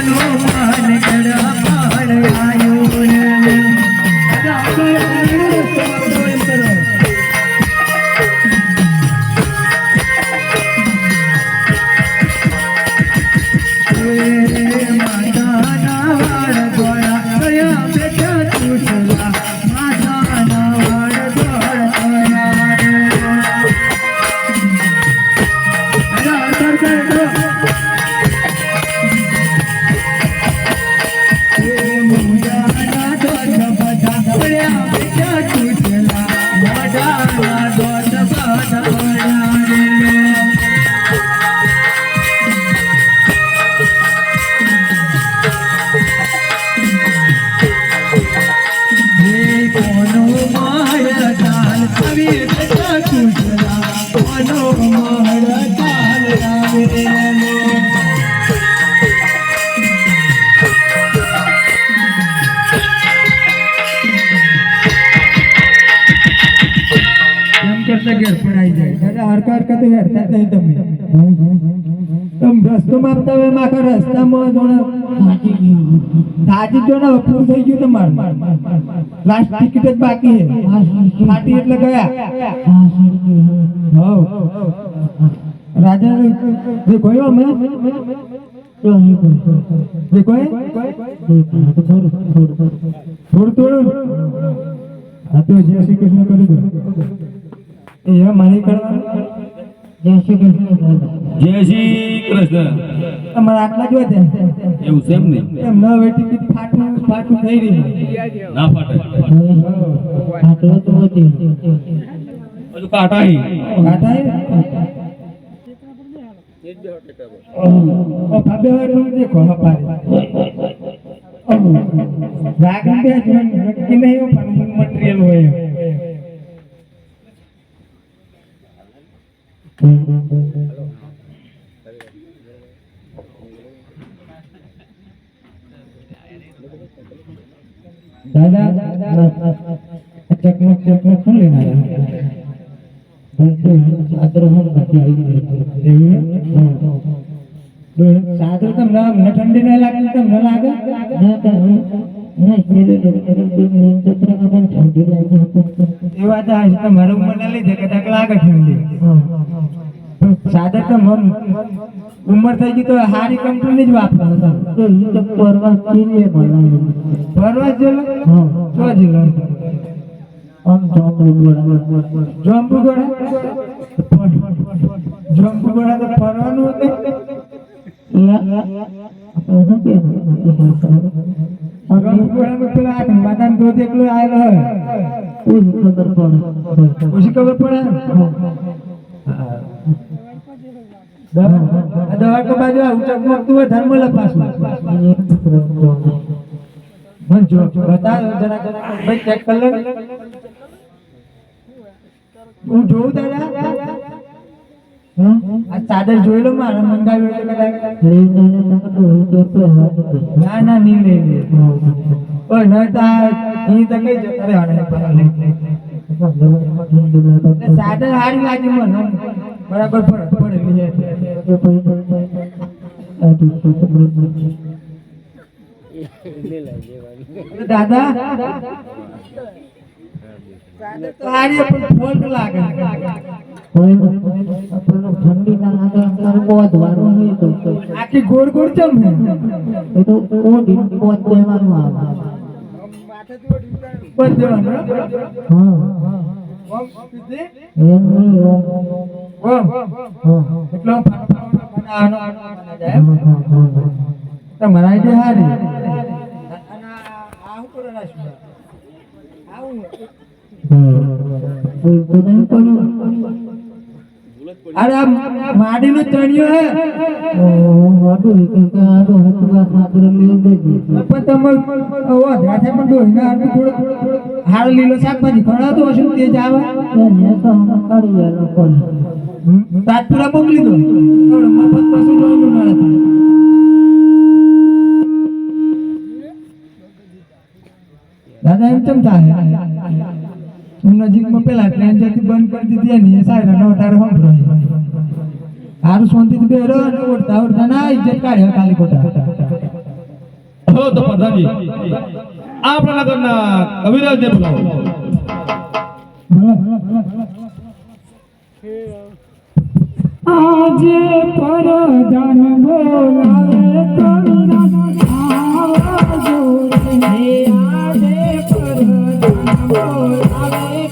એમ કરતા ઘેર પડાઈ જાય. દાદા હરકા હરકા તો હેરતા જ નહીં તમે. તમ રસ્તો માપતા હોય, એમાં આખા રસ્તામાં જોણે થાકી ગયો. ને પૂરું થઈ ગયું તમારું. લાસ્ટ ટિકિટ જ બાકી છે. ફાટી એટલે ગયા. હવ. રાજા, જે કોઈ અમે જે કોઈ? થોડું થોડું. હા તો જય શ્રી કૃષ્ણ કરી દો. જય શ્રી કૃષ્ણ. જય શ્રી કૃષ્ણ. તમારે આટલા જ હોય એવું છે એમ ને? એમ ન હવે ટિકિટ ફાટું ફાટું થઈ રહી. ના ફાટે. ઓ દેખો હપારી રાગ નક્કી નહીં પણ મટીરિયલ હોય દાદા ચકમક ચકમક શું લેના અમને ઠંડી ન લાગે તમને લાગે. એ વાત આ છે તમારે ઉંમર લીધે કદાચ લાગે ઠંડી. સાદર તો મન ઉંમર થઈ ગઈ તો હારી કંપની જ વાપરો ફરવા જેલો? તો જેલો. જંપુ ગોળા. જંપુ ગોળા? તો ફરવાનું હતું. જંપુ ગોળામાં પેલા આ માતાનો દૂધ એકલો આવેલો હોય પછી ખબર પડે દવા આ દવા તો બાજુ આવું ચકમકતું હોય ધર્મ લપાસું મને જો બતાવો જરા જરા ભાઈ ચેક કર લે હું જોઉં દાદા આ ચાદર જોઈ મારે મંગાવ્યું ના ના, નહીં લઈ લે. ઓય તા ઈ તો કઈ જતા રે ચાદર હારી લાગી મને બરાબર પડે દાદા, ચાદર તો હારી ફોલ્ટ લાગે. આખી ગોળ ગોળ ચમ હે બસ દેવાનું ઓમ કીધી? ઓમ એટલો આનો આનો આનો જાય એમ? તમારા આઈડિયા હારી અરે આ માડીનો ચણિયો હે. પણ તમે ઓ ધ્યાસે પણ ડોહીને આટલું થોડું હાર લીલો શાકભાજી ખવડાવતો હશે ને તે જ આવે? પાછું ડોહીનું મળે દાદા, એમ ચમ થાય? હું નજીકમાં પેલા ટ્રેન જતી બંધ કરી દીધી અને સાહેબ નો તારે સાંભળો હારું શાંતિ બે રો ઓડતા ઉડતા ના ઇજ્જત કાઢ્યો કાલી કોટા હો તો પ્રધાનજી આપણા નગરના કવિરાજને બોલાવો. આજે પરદાન બોલાવો